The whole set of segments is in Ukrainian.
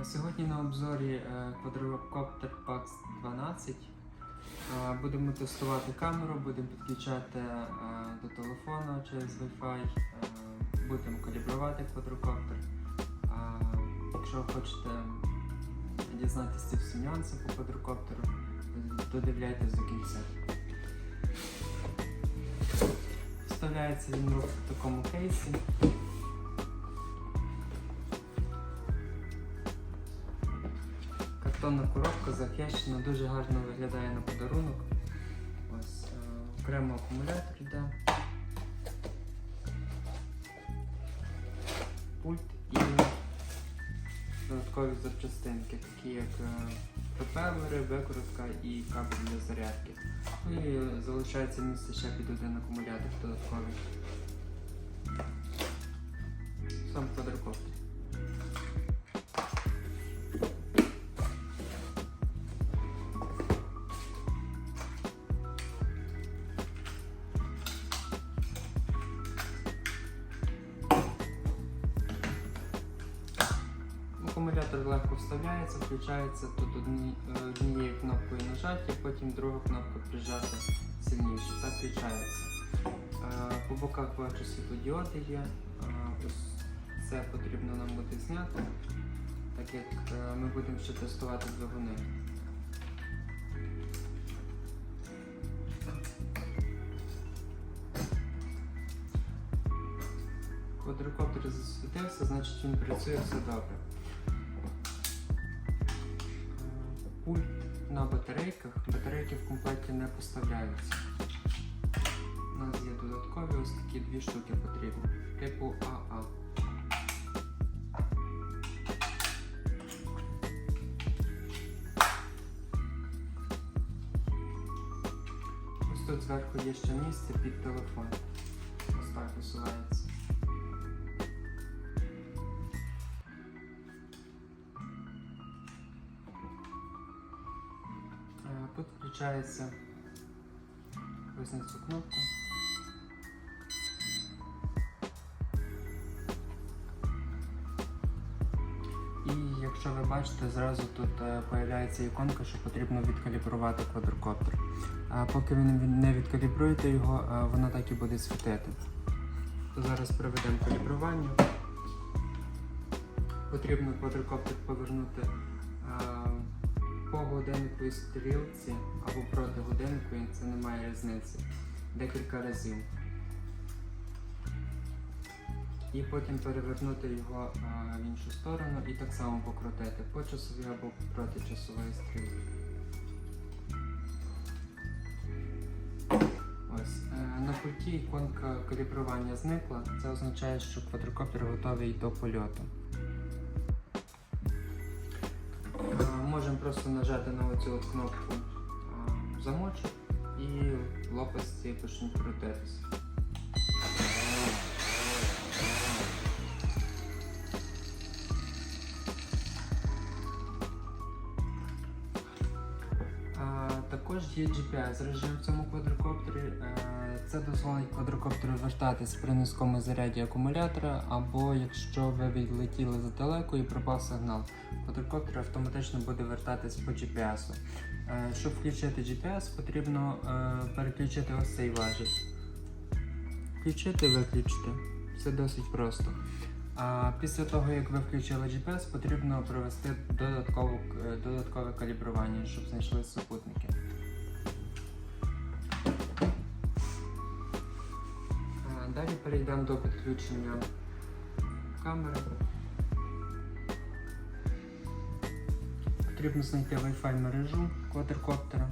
Е, Сьогодні на обзорі е, квадрокоптер PAX 12. Е, Будемо тестувати камеру, будемо підключати до телефону через Wi-Fi, будемо калібрувати квадрокоптер. Якщо хочете дізнатися всі нюанси по квадрокоптеру, додивляйтесь до кінця. Вставляється він в такому кейсі. Картонна коробка захищена, дуже гарно виглядає на подарунок. Ось е, окремо акумулятор йде. Пульт і додаткові запчастинки, такі як е, пропелери, викрутка і кабель для зарядки. Ну і залишається місце ще під один акумулятор додатковий. Сам квадрокоптер. Акумулятор легко вставляється, включається тут е, однією кнопкою нажаття, потім друга кнопка прижати сильніше. Так включається. Е, По боках бачу світлодіоди є. Е, Ось це потрібно нам буде зняти, так як ми будемо ще тестувати двигуни. Квадрокоптер засвітився, значить він працює все добре. Пульт на батарейках. Батарейки в комплекті не поставляються. У нас є додаткові ось такі дві штуки потрібні. Типу АА. Ось тут зверху є ще місце під телефон. Ось так висувається. Тут включається ось на цю кнопку. І якщо ви бачите, зразу тут е, появляється іконка, що потрібно відкалібрувати квадрокоптер. А поки ви не- не відкалібруєте його, е, воно так і буде світити. То зараз проведемо калібрування. Потрібно квадрокоптер повернути е, по годинниковій стрілці або проти годинникової, це не має різниці. Декілька разів. І потім перевернути його е, в іншу сторону і так само покрутити по часовій або проти часової стрілки. Ось. е, На пульті іконка калібрування зникла. Це означає, що квадрокоптер готовий до польоту. Можемо просто нажати на оцю кнопку замочок і лопасті почнуть крутитися. Також є GPS режим в цьому квадрокоптері. Е, Це дозволить квадрокоптеру вертатись при низькому заряді акумулятора, або якщо ви відлетіли задалеко і пропав сигнал, квадрокоптер автоматично буде вертатись по GPS. Е, Щоб включити GPS, потрібно е, переключити ось цей важіль. Включити, виключити. Все досить просто. А після того, як ви включили GPS, потрібно провести додаткове калібрування, щоб знайшли супутники. Далі перейдемо до підключення камери. Потрібно знайти Wi-Fi мережу квадрокоптера.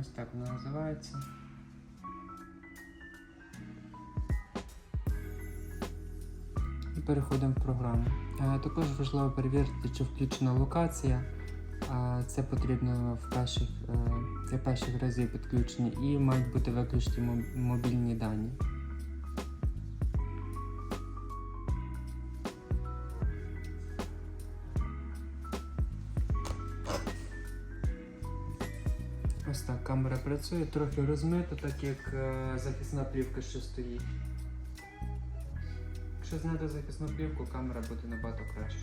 Ось так вона називається. переходимо в програму. Е, також важливо перевірити, чи включена локація. Е, це потрібно в перших, е, для перших разів підключення і мають бути виключені мобільні дані. Ось так камера працює, трохи розмита, так як захисна плівка ще стоїть. Якщо зняти захисну плівку, камера буде набагато краще.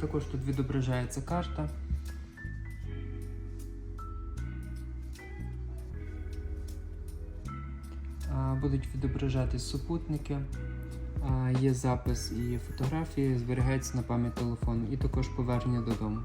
Також тут відображається карта. Будуть відображатись супутники. Є запис і фотографії, зберігається на пам'ять телефону, і також повернення додому.